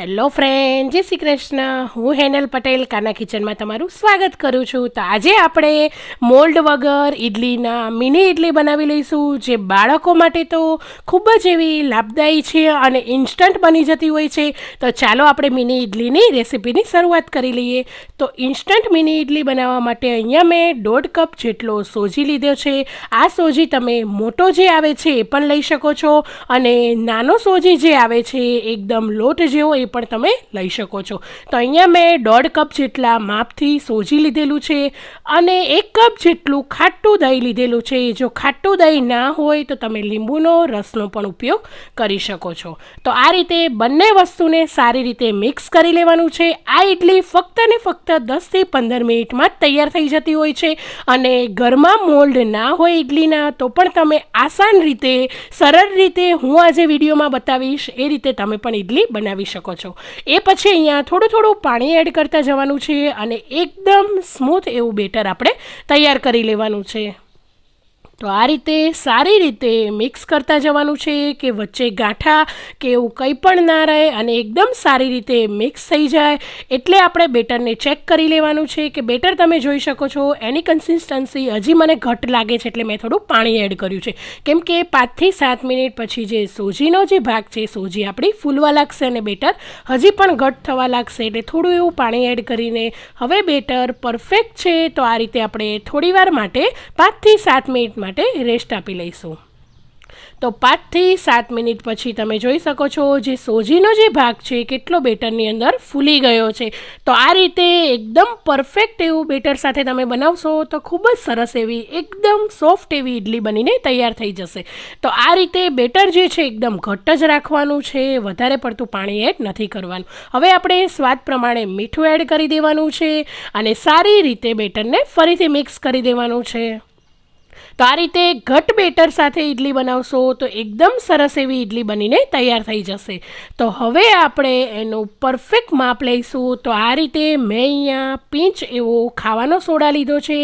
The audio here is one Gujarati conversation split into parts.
હેલો ફ્રેન્ડ જય શ્રી કૃષ્ણ. હું હેનલ પટેલ, કાના કિચનમાં તમારું સ્વાગત કરું છું. તો આજે આપણે મોલ્ડ વગર ઇડલીના મિની ઇડલી બનાવી લઈશું, જે બાળકો માટે તો ખૂબ જ એવી લાભદાયી છે અને ઇન્સ્ટન્ટ બની જતી હોય છે. તો ચાલો આપણે મિની ઇડલીની રેસીપીની શરૂઆત કરી લઈએ. તો ઇન્સ્ટન્ટ મિની ઇડલી બનાવવા માટે અહીંયા મેં દોઢ કપ જેટલો સોજી લીધો છે. આ સોજી તમે મોટો જે આવે છે એ પણ લઈ શકો છો અને નાનો સોજી જે આવે છે એકદમ લોટ જેવો એ પણ તમે લઈ શકો છો. તો અહીંયા મેં દોઢ કપ જેટલા માપથી સોજી લીધેલું છે અને એક કપ જેટલું ખાટું દહીં લીધેલું છે. જો ખાટું દહીં ના હોય તો તમે લીંબુનો રસનો પણ ઉપયોગ કરી શકો છો. તો આ રીતે બંને વસ્તુને સારી રીતે મિક્સ કરી લેવાનું છે. આ ઇડલી ફક્ત ને ફક્ત દસથી પંદર મિનિટમાં જ તૈયાર થઈ જતી હોય છે અને ઘરમાં મોલ્ડ ના હોય ઇડલીના તો પણ તમે આસાન રીતે, સરળ રીતે હું આજે વિડીયોમાં બતાવીશ. એ રીતે તમે પણ ઇડલી બનાવી શકો છો. એ પછી અહીંયા થોડું થોડું પાણી એડ કરતા જવાનું છે અને એકદમ સ્મૂથ એવું બેટર આપણે તૈયાર કરી લેવાનું છે. તો આ રીતે સારી રીતે મિક્સ કરતા જવાનું છે કે વચ્ચે ગાંઠા કે એવું કંઈ પણ ના રહે અને એકદમ સારી રીતે મિક્સ થઈ જાય. એટલે આપણે બેટરને ચેક કરી લેવાનું છે કે બેટર તમે જોઈ શકો છો. એની કન્સિસ્ટન્સી હજી મને ઘટ લાગે છે એટલે મેં થોડું પાણી એડ કર્યું છે. કેમ કે પાંચથી સાત મિનિટ પછી જે સોજીનો જે ભાગ છે, સોજી આપણી ફૂલવા લાગશે અને બેટર હજી પણ ઘટ થવા લાગશે એટલે થોડું એવું પાણી એડ કરીને હવે બેટર પરફેક્ટ છે. તો આ રીતે આપણે થોડીવાર માટે પાંચથી સાત મિનિટ માટે રેસ્ટ આપી લઈશું. તો પાંચથી સાત મિનિટ પછી તમે જોઈ શકો છો જે સોજીનો જે ભાગ છે કેટલો બેટરની અંદર ફૂલી ગયો છે. તો આ રીતે એકદમ પરફેક્ટ એવું બેટર સાથે તમે બનાવશો તો ખૂબ જ સરસ એવી, એકદમ સોફ્ટ એવી ઇડલી બનીને તૈયાર થઈ જશે. તો આ રીતે બેટર જે છે એકદમ ઘટ્ટ જ રાખવાનું છે, વધારે પડતું પાણી એડ નથી કરવાનું. હવે આપણે સ્વાદ પ્રમાણે મીઠું એડ કરી દેવાનું છે અને સારી રીતે બેટરને ફરીથી મિક્સ કરી દેવાનું છે. તો આ રીતે ઘટ બેટર સાથે ઇડલી બનાવશો તો એકદમ સરસ એવી ઇડલી બનીને તૈયાર થઈ જશે. તો હવે આપણે એનું પરફેક્ટ માપ લઈશું. તો આ રીતે મેં અહીંયા પીંચ એવો ખાવાનો સોડા લીધો છે,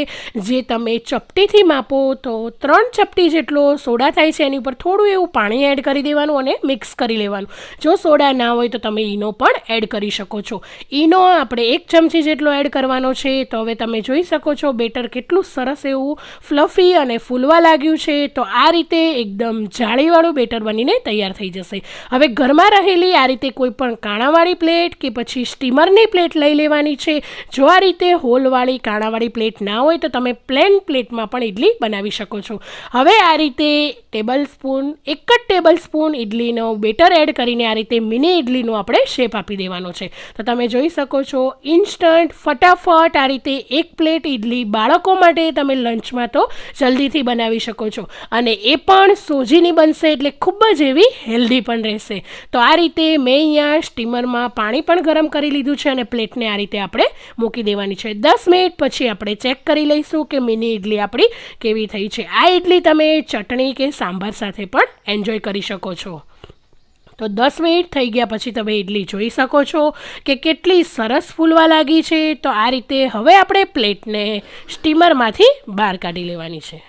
જે તમે ચપટીથી માપો તો ત્રણ ચપટી જેટલો સોડા થાય છે, એની ઉપર થોડું એવું પાણી એડ કરી દેવાનું અને મિક્સ કરી લેવાનું. જો સોડા ના હોય તો તમે ઈનો પણ એડ કરી શકો છો. ઈનો આપણે એક ચમચી જેટલો એડ કરવાનો છે. તો હવે તમે જોઈ શકો છો બેટર કેટલું સરસ એવું ફ્લફી અને ફૂલવા લાગ્યું છે, તો આ રીતે એકદમ જાળીવાળું બેટર બનીને તૈયાર થઈ જશે. હવે ઘરમાં રહેલી આ રીતે કોઈ પણ કાણાવાળી પ્લેટ કે પછી સ્ટીમરની પ્લેટ લઈ લેવાની છે. જો આ રીતે હોલવાળી કાણાવાળી પ્લેટ ના હોય, તો તમે પ્લેન પ્લેટમાં પણ ઇડલી બનાવી શકો છો. હવે આ રીતે ટેબલ સ્પૂન એક જ ટેબલ સ્પૂન ઇડલીનો બેટર એડ કરીને આ રીતે મિની ઇડલીનો આપણે શેપ આપી દેવાનો છે. તો તમે જોઈ શકો છો, ઇન્સ્ટન્ટ, ફટાફટ આ રીતે એક પ્લેટ ઇડલી બાળકો માટે તમે લંચમાં તો જલ્દી જલ્દીથી બનાવી શકો છો. અને એ પણ સોજીની બનશે એટલે ખૂબ જ એવી હેલ્ધી પણ રહેશે. તો આ રીતે મેં અહીંયા સ્ટીમરમાં પાણી પણ ગરમ કરી લીધું છે અને પ્લેટને આ રીતે આપણે મૂકી દેવાની છે. દસ મિનિટ પછી આપણે ચેક કરી લઈશું કે મિની ઇડલી આપણી કેવી થઈ છે. આ ઇડલી તમે ચટણી કે સાંભાર સાથે પણ એન્જોય કરી શકો છો. તો દસ મિનિટ થઈ ગયા પછી તમે ઇડલી જોઈ શકો છો કે કેટલી સરસ ફૂલવા લાગી છે. તો આ રીતે હવે આપણે પ્લેટને સ્ટીમરમાંથી બહાર કાઢી લેવાની છે.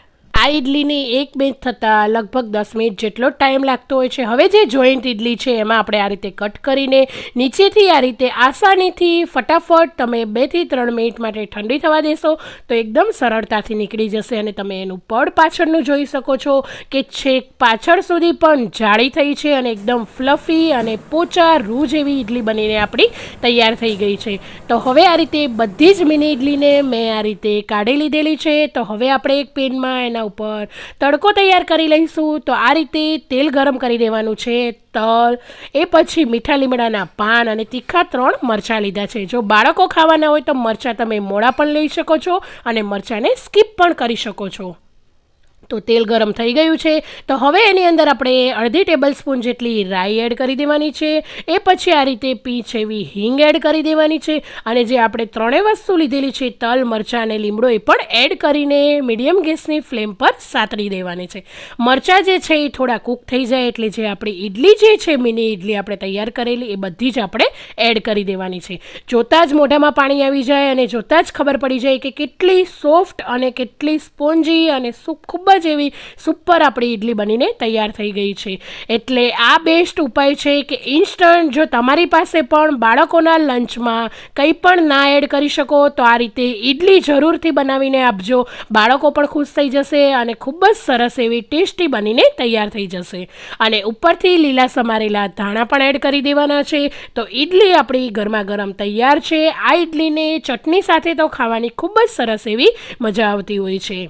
આ ઇડલીની એક બેચ થતાં લગભગ દસ મિનિટ જેટલો ટાઈમ લાગતો હોય છે. હવે જે જોઈન્ટ ઇડલી છે, એમાં આપણે આ રીતે કટ કરીને નીચેથી આ રીતે આસાનીથી ફટાફટ તમે બેથી ત્રણ મિનિટ માટે ઠંડી થવા દેશો તો એકદમ સરળતાથી નીકળી જશે અને તમે એનું પડ પાછળનું જોઈ શકો છો કે છેક પાછળ સુધી પણ જાળી થઈ છે અને એકદમ ફ્લફી અને પોચા રૂ જેવી ઇડલી બનીને આપણી તૈયાર થઈ ગઈ છે. તો હવે આ રીતે બધી જ મિની ઇડલીને મેં આ રીતે કાઢી લીધેલી છે. તો હવે આપણે એક પેનમાં એના ઉપર તડકો તૈયાર કરી લઈશું. તો આ રીતે તેલ ગરમ કરી દેવાનું છે, તલ, એ પછી મીઠા લીમડાના પાન અને તીખા ત્રણ મરચાં લીધા છે. જો બાળકો ખાવાના હોય તો મરચાં તમે મોડા પણ લઈ શકો છો અને મરચાંને સ્કીપ પણ કરી શકો છો. તો તેલ ગરમ થઈ ગયું છે. તો હવે એની અંદર આપણે અડધી ટેબલ સ્પૂન જેટલી રાઈ એડ કરી દેવાની છે. એ પછી આ રીતે પીંચ એવી હિંગ એડ કરી દેવાની છે. અને જે આપણે ત્રણેય વસ્તુ લીધેલી છે, તલ, મરચાં અને લીમડો, એ પણ એડ કરીને મીડિયમ ગેસની ફ્લેમ પર સાતરી દેવાની છે. મરચાં જે છે એ થોડા કૂક થઈ જાય એટલે જે આપણી ઇડલી જે છે, મિની ઇડલી આપણે તૈયાર કરેલી, એ બધી જ આપણે એડ કરી દેવાની છે. જોતાં જ મોઢામાં પાણી આવી જાય અને જોતાં જ ખબર પડી જાય કે કેટલી સોફ્ટ અને કેટલી સ્પોન્જી અને ખૂબ જ એવી સુપર આપણી ઇડલી બનીને તૈયાર થઈ ગઈ છે. એટલે આ બેસ્ટ ઉપાય છે કે ઇન્સ્ટન્ટ જો તમારી પાસે પણ બાળકોના લંચમાં કંઈ પણ ના એડ કરી શકો, તો આ રીતે ઇડલી જરૂરથી બનાવીને આપજો. બાળકો પણ ખુશ થઈ જશે અને ખૂબ જ સરસ એવી ટેસ્ટી બનીને તૈયાર થઈ જશે. અને ઉપરથી લીલા સમારેલા ધાણા પણ એડ કરી દેવાના છે. તો ઇડલી આપણી ગરમા ગરમ તૈયાર છે. આ ઇડલીને ચટણી સાથે તો ખાવાની ખૂબ જ સરસ એવી મજા આવતી હોય છે.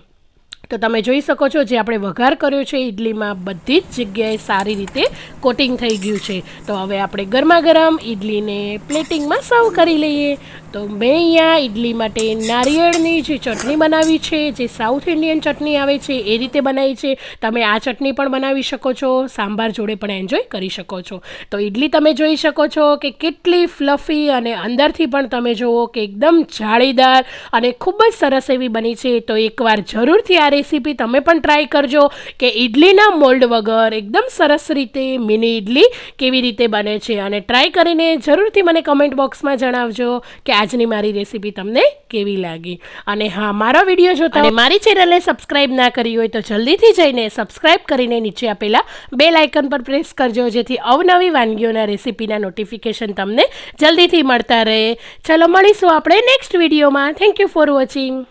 તો તમે જોઈ શકો છો જે આપણે વઘાર કર્યો છે ઇડલીમાં બધી જ જગ્યાએ સારી રીતે કોટિંગ થઈ ગયું છે. તો હવે આપણે ગરમા ગરમ ઇડલીને પ્લેટિંગમાં સર્વ કરી લઈએ. તો મેં અહીંયા ઇડલી માટે નારિયેળની જે ચટણી બનાવી છે, જે સાઉથ ઇન્ડિયન ચટણી આવે છે, એ રીતે બનાવી છે. તમે આ ચટણી પણ બનાવી શકો છો, સાંભાર જોડે પણ એન્જોય કરી શકો છો. તો ઇડલી તમે જોઈ શકો છો કે કેટલી ફ્લફી અને અંદરથી પણ તમે જુઓ કે એકદમ જાળીદાર અને ખૂબ જ સરસ એવી બની છે. તો એકવાર જરૂરથી આ રેસીપી તમે પણ ટ્રાય કરજો કે ઇડલીના મોલ્ડ વગર એકદમ સરસ રીતે મિની ઇડલી કેવી રીતે બને છે. અને ટ્રાય કરીને જરૂરથી મને કમેન્ટ બોક્સમાં જણાવજો કે આજની મારી રેસીપી તમને કેવી લાગી? અને હા મારો વીડિયો જોતા અને મારી ચેનલને સબસ્ક્રાઇબ ના કરી હોય તો જલ્દીથી જઈને સબસ્ક્રાઇબ કરીને નીચે આપેલા બે લાઇકન પર પ્રેસ કરજો જેથી અવનવી વાનગીઓના રેસીપીના નોટિફિકેશન તમને જલ્દીથી મળતા રહે. ચલો મળીશું આપણે નેક્સ્ટ વિડીયોમાં. Thank you for watching